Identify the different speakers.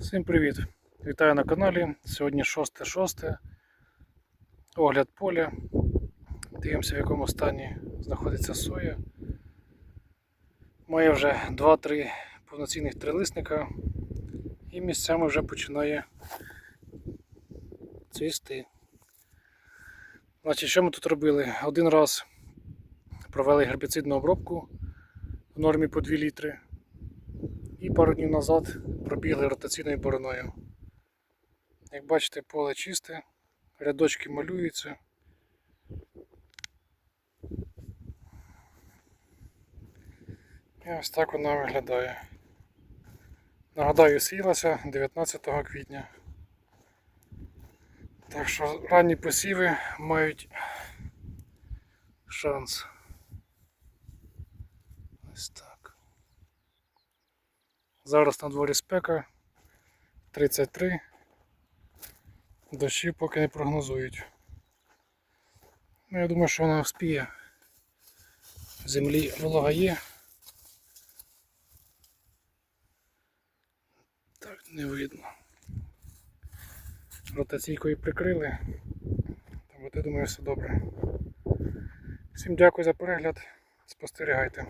Speaker 1: Всім привіт! Вітаю на каналі. Сьогодні 6.6. Огляд поля. Дивимося в якому стані знаходиться соя. Має вже 2-3 повноцінних трилисника і місцями вже починає цвісти. Значить, що ми тут робили? Один раз провели гербіцидну обробку в нормі по 2 літри. І пару днів назад пробігли ротаційною бороною. Як бачите, поле чисте, рядочки малюються. І ось так вона виглядає. Нагадаю, сіялася 19 квітня. Так що ранні посіви мають шанс. Ось так. Зараз на дворі спека 33. Дощі поки не прогнозують. Ну, я думаю, що вона вспіє. В землі волога є. Так, не видно. Ротаційкою прикрили. Тому я думаю, все добре. Всім дякую за перегляд. Спостерігайте.